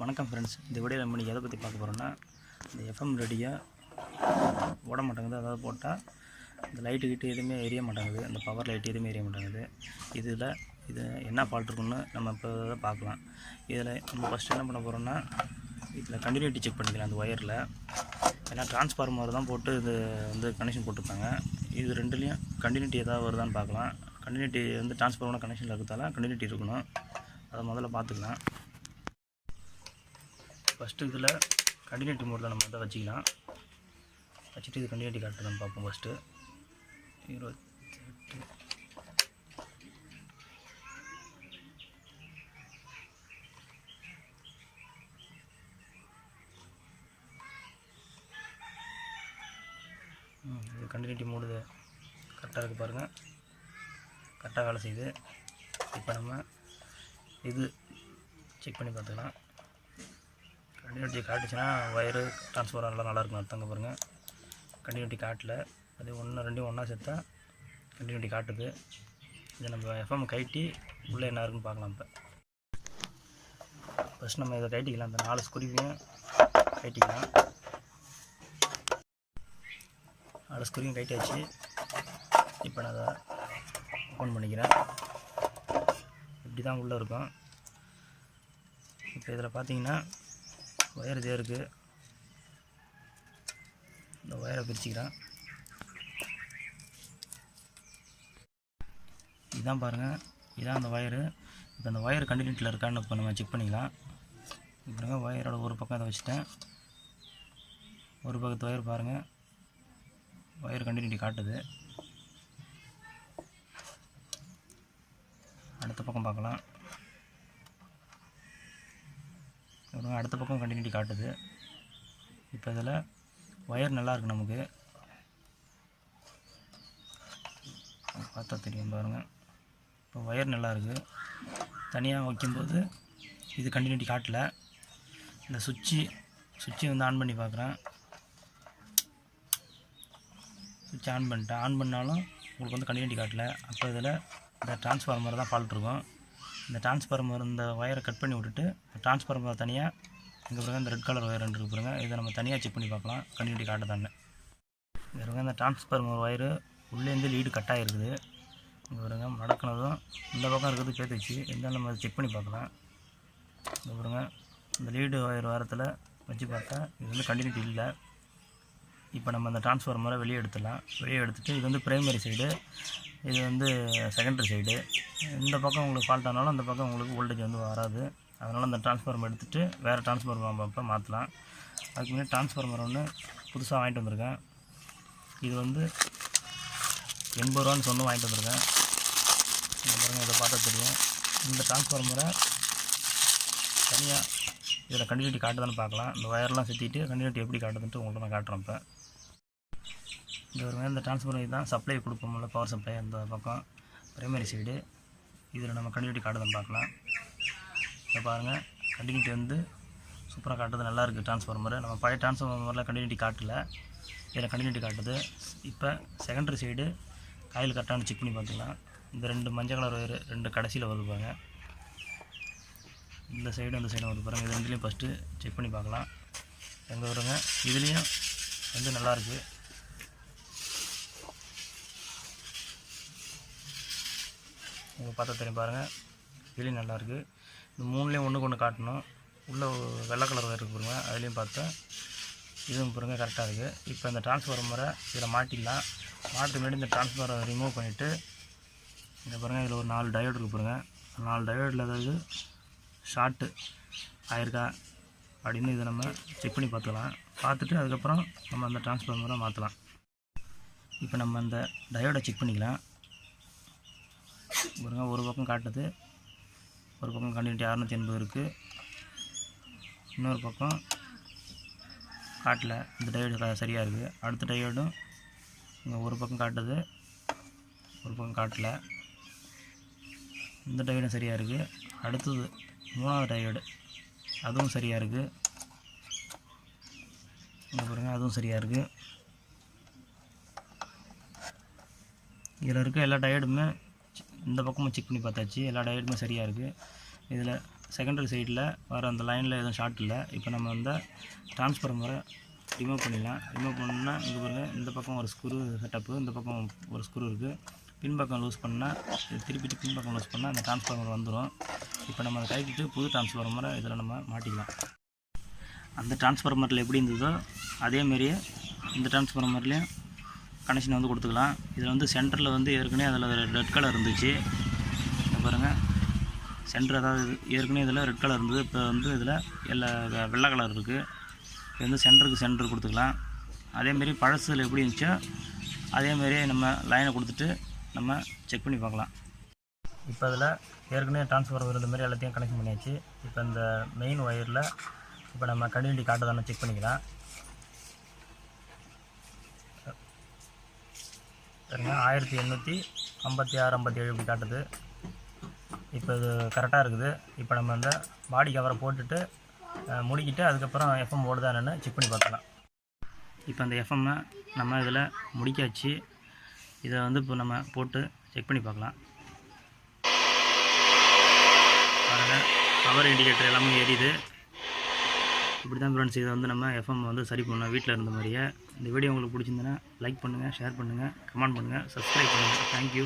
வணக்கம் ஃப்ரெண்ட்ஸ் இந்த வீடியோ நம்ம எதை பற்றி பார்க்க போகிறோன்னா இந்த எஃப்எம் ரெடியாக ஓட மாட்டேங்குது. அதாவது போட்டால் இந்த லைட்டு கிட்டே எதுவுமே எரிய மாட்டேங்குது. அந்த பவர் லைட் எதுவுமே எரிய மாட்டேங்குது. இதில் இது என்ன ஃபால்ட் இருக்குன்னு நம்ம இப்போ இதை பார்க்கலாம். இதில் நம்ம ஃபஸ்ட்டு என்ன பண்ண போகிறோன்னா இதில் கண்டினியூட்டி செக் பண்ணிக்கலாம். அந்த ஒயரில் ஏன்னா டிரான்ஸ்ஃபார்மர் தான் போட்டு இது வந்து கனெக்ஷன் போட்டிருக்காங்க இது ரெண்டுலேயும் கண்டினியூட்டி எதாவது வருதான்னு பார்க்கலாம். கண்டினியூட்டி வந்து டிரான்ஸ்ஃபார்மர் கனெக்ஷனில் இருக்கிறதால கண்டினியூட்டி இருக்கணும். அதை முதல்ல பார்த்துக்கலாம். ஃபஸ்ட்டு இதில் கண்டினியூட்டி மோடில் நம்ம இதை வச்சுக்கலாம். வச்சுட்டு இது கண்டினியூட்டி காட்டுதான் பார்ப்போம் ஃபஸ்ட்டு இருபத்தி எட்டு இது கண்டினியூட்டி மோடு கரெக்டாக இருக்குது பாருங்கள் கரெக்டாக வேலை செய்யுது. இப்போ நம்ம இது செக் பண்ணி பார்த்துக்கலாம். கண்டினியூட்டி காட்டுச்சுன்னா ஒயரு ட்ரான்ஸ்ஃபர் எல்லாம் நல்லாயிருக்கும் அர்த்தங்க பாருங்கள் கண்டினியூட்டி காட்டல. அது ஒன்று ரெண்டையும் ஒன்றா சேர்த்தா கண்டினியூட்டி காட்டுது. இதை நம்ம எஃப்எம் கைட்டி உள்ளே என்ன இருக்குன்னு பார்க்கலாம் இப்போ. ஃபஸ்ட் நம்ம இதை கைட்டிக்கலாம். இந்த நாலு ஸ்குருவியும் கைட்டிக்கலாம். நாலு ஸ்குருவியும் கைட்டியாச்சு இப்போ நான் அதை ஓப்பன் பண்ணிக்கிறேன். இப்படி தான் உள்ளே இருக்கும். இப்போ இதில் பார்த்தீங்கன்னா ஒயர் இதே இருக்குது இந்த ஒயரை பிரிச்சுக்கிறேன். இதான் பாருங்கள் இதான் அந்த ஒயரு. இப்போ அந்த ஒயர் கண்டினியூட்டில் இருக்கான்னு இப்போ நம்ம செக் பண்ணிக்கலாம். இப்போ ஒயரோட ஒரு பக்கம் அதை வச்சுட்டேன். ஒரு பக்கத்து ஒயர் பாருங்கள் ஒயர் கண்டினியூட்டி காட்டுது. அடுத்த பக்கம் பார்க்கலாம். பாருங்கள் அடுத்த பக்கம் கண்டினியூட்டி காட்டுது. இப்போ இதில் ஒயர் நல்லாயிருக்கு நமக்கு. பார்த்தா தெரியும் பாருங்கள் இப்போ ஒயர் நல்லா இருக்குது தனியாக வைக்கும்போது இது கண்டினியூட்டி காட்டல. இந்த சுவிட்சு சுவிட்சை வந்து ஆன் பண்ணி பார்க்குறேன் சுவிட்ச் ஆன் பண்ணிட்டேன். ஆன் பண்ணாலும் உங்களுக்கு வந்து கண்டினியூட்டி காட்டல. அப்போ இதில் இந்த டிரான்ஸ்ஃபார்மர் தான் ஃபால்ட் இருக்கும். இந்த டிரான்ஸ்ஃபார்மர் இந்த ஒயரை கட் பண்ணி விட்டுட்டு டிரான்ஸ்ஃபார்மர் தனியாக இங்கே பிறகு இந்த ரெட் கலர் ஒயர் ரெண்டு இருக்கு பாருங்க. இதை நம்ம தனியாக செக் பண்ணி பார்க்கலாம். கண்டினியூட்டி காட்டுதான்னு இங்கே பிறகு இந்த டிரான்ஸ்ஃபார்மர் ஒயரு உள்ளேருந்து லீடு கட் ஆகிருக்குது இங்கே பாருங்க மடக்கினதும் இந்த பக்கம் இருக்கிறது பேத்துச்சு. இருந்தாலும் நம்ம அதை செக் பண்ணி பார்க்கலாம். இங்கே பாருங்க இந்த லீடு ஒயர் வாரத்தில் வச்சு பார்த்தா இது வந்து கண்டினியூட்டி இல்லை. இப்போ நம்ம அந்த டிரான்ஸ்ஃபார்மரை வெளியே எடுத்துடலாம். வெளியே எடுத்துகிட்டு இது வந்து ப்ரைமரி சைடு இது வந்து செகண்டரி சைடு இந்த பக்கம் உங்களுக்கு ஃபால்ட் ஆனாலும் அந்த பக்கம் உங்களுக்கு வோல்டேஜ் வந்து வராது. அதனால் அந்த டிரான்ஸ்ஃபார்மர் எடுத்துகிட்டு வேறு டிரான்ஸ்ஃபார்மர் அப்போ மாற்றலாம் அதுக்கு முன்னாடி டிரான்ஸ்ஃபார்மர் ஒன்று புதுசாக வாங்கிட்டு வந்திருக்கேன். இது வந்து எண்பது ரூபான்னு சொன்னும் வாங்கிட்டு வந்திருக்கேன். இந்த இதை பார்த்தா தெரியும். இந்த டிரான்ஸ்ஃபார்மரை தனியாக இதில் கண்டினியூட்டி காட்டுதான்னு பார்க்கலாம். இந்த ஒயர்லாம் சுற்றிட்டு கண்டினியூட்டி எப்படி காட்டுதுன்ட்டு உங்கள்கிட்ட நான் காட்டுறேன் இப்போ. இந்த ஒரு இந்த டிரான்ஸ்ஃபார்மர் தான் சப்ளை கொடுப்போம்ல பவர் சப்ளை அந்த பக்கம். பிரைமரி சைடு இதில் நம்ம கண்டினியூட்டி காட்டுதான் பார்க்கலாம். இதை பாருங்கள் கண்டினியூட்டி வந்து சூப்பராக காட்டுது. நல்லா இருக்குது டிரான்ஸ்ஃபார்மர் நம்ம பழைய டிரான்ஸ்ஃபார்மரில் கண்டினியூட்டி காட்டல. இதில் கண்டினியூட்டி காட்டுது. இப்போ செகண்டரி சைடு காயில் கரெக்டானு செக் பண்ணி பார்த்துக்கலாம். இந்த ரெண்டு மஞ்சள் கலர் ஒயர் ரெண்டு கடைசியில் வருது பாருங்க. இந்த சைடும் இந்த சைடும் வருது பாருங்கள் இது ரெண்டுலேயும் ஃபஸ்ட்டு செக் பண்ணி பார்க்கலாம். எங்கே வருங்க? இதுலேயும் வந்து நல்லாயிருக்கு உங்கள் பார்த்தா தெரியும் பாருங்கள் இதுலேயும் நல்லாயிருக்கு இந்த மூணுலேயும் ஒன்றுக்கு ஒன்று காட்டணும். உள்ளே வெள்ளை கலர் இருக்குது பாருங்க. அதுலேயும் பார்த்தா இதுவும் பாருங்க கரெக்டாக இருக்குது இப்போ இந்த டிரான்ஸ்ஃபார்மரை இதில் மாட்டிக்கலாம் மாட்டுக்கு முன்னாடி இந்த டிரான்ஸ்ஃபார்மரை ரிமூவ் பண்ணிவிட்டு இந்த பாருங்கள் இதில் ஒரு நாலு டயோடு இருக்குது பாருங்கள் நாலு டயோடில் அதாவது ஷார்ட்டு ஆயிருக்கா? அப்படின்னு இதை நம்ம செக் பண்ணி பார்த்துக்கலாம். பார்த்துட்டு அதுக்கப்புறம் நம்ம அந்த டிரான்ஸ்ஃபார்மரை மாற்றலாம் இப்போ நம்ம அந்த டயோடை செக் பண்ணிக்கலாம். பாருங்க ஒரு பக்கம் காட்டுது. ஒரு பக்கம் கண்டினியூட்டி அறநூற்றி எண்பது இருக்குது இன்னொரு பக்கம் காட்டல. இந்த டயோடு சரியாக இருக்குது அடுத்த டயோடும் இங்கே ஒரு பக்கம் காட்டுது. ஒரு பக்கம் காட்டல. இந்த டயோடும் சரியாக இருக்குது அடுத்தது மூணாவது டயோடு அதுவும் சரியாக இருக்குது இங்கே பாருங்கள் அதுவும் சரியாக இருக்குது இதில் இருக்க எல்லா டயர்டுமே இந்த பக்கமும் செக் பண்ணி பார்த்தாச்சு. எல்லா டயர்டுமே சரியாக இருக்குது இதில் செகண்டரி சைடில் வர அந்த லைனில் எதுவும் ஷார்ட் இல்லை. இப்போ நம்ம வந்து டிரான்ஸ்ஃபார்மரை ரிமூவ் பண்ணிடலாம். ரிமூவ் பண்ணோம்னா இங்கே பாருங்கள் இந்த பக்கம் ஒரு ஸ்க்ரூ செட்டப்பு இந்த பக்கம் ஒரு ஸ்க்ரூ இருக்குது பின்பக்கம் லூஸ் பண்ணால் திருப்பிட்டு பின்பக்கம் லூஸ் பண்ணால் அந்த டிரான்ஸ்ஃபார்மர் வந்துடும் இப்போ நம்ம அதை கழட்டிட்டு புது டிரான்ஸ்ஃபார்மரை இதில் நம்ம மாட்டிக்கலாம். அந்த டிரான்ஸ்ஃபார்மரில் எப்படி இருந்ததோ அதேமாரியே இந்த டிரான்ஸ்ஃபார்மர்லேயும் கனெக்ஷன் வந்து கொடுத்துக்கலாம். இதில் வந்து சென்டரில் வந்து ஏற்கனவே அதில் ரெட் கலர் இருந்துச்சு. இங்க பாருங்கள் சென்டர் அதாவது ஏற்கனவே இதில் ரெட் கலர் இருந்தது. இப்போ வந்து இதில் எல்லா வெள்ளை கலர் இருக்குது இது வந்து சென்டருக்கு சென்டர் கொடுத்துக்கலாம். அதேமாரி பழசில் எப்படி இருந்துச்சோ அதேமாரி நம்ம லைனை கொடுத்துட்டு நம்ம செக் பண்ணி பார்க்கலாம். இப்போ அதில் ஏற்கனவே ட்ரான்ஸ்ஃபார்மர் இந்த மாதிரி எல்லாத்தையும் கனெக்ஷன் பண்ணியாச்சு. இப்போ இந்த மெயின் ஒயரில் இப்போ நம்ம கண்டினியூட்டி காட்டுதானே செக் பண்ணிக்கலாம். சரிங்க ஆயிரத்தி எண்ணூற்றி ஐம்பத்தி ஆறு ஐம்பத்தி ஏழு இப்படி காட்டுது. இப்போ இது கரெக்டாக இருக்குது. இப்போ நம்ம அந்த பாடி கவரை போட்டுட்டு முடிக்கிட்டு அதுக்கப்புறம் எஃப்எம் ஓடுதானு செக் பண்ணி பார்க்கலாம். இப்போ அந்த எஃப்எம்மை நம்ம இதில் முடிக்காச்சு. இதை வந்து இப்போ நம்ம போட்டு செக் பண்ணி பார்க்கலாம். பாருங்கள் பவர் இண்டிகேட்டர் எல்லாமே எரியுது. இப்படி தான் ஃப்ரெண்ட்ஸ் இதை வந்து நம்ம எஃப்எம் வந்து சரி பண்ணோம் வீட்டில் இருந்த மாதிரியே. இந்த வீடியோ உங்களுக்கு பிடிச்சிருந்தேன்னா லைக் பண்ணுங்கள் ஷேர் பண்ணுங்கள் கமெண்ட் பண்ணுங்கள் சப்ஸ்கிரைப் பண்ணுங்கள் தேங்க்யூ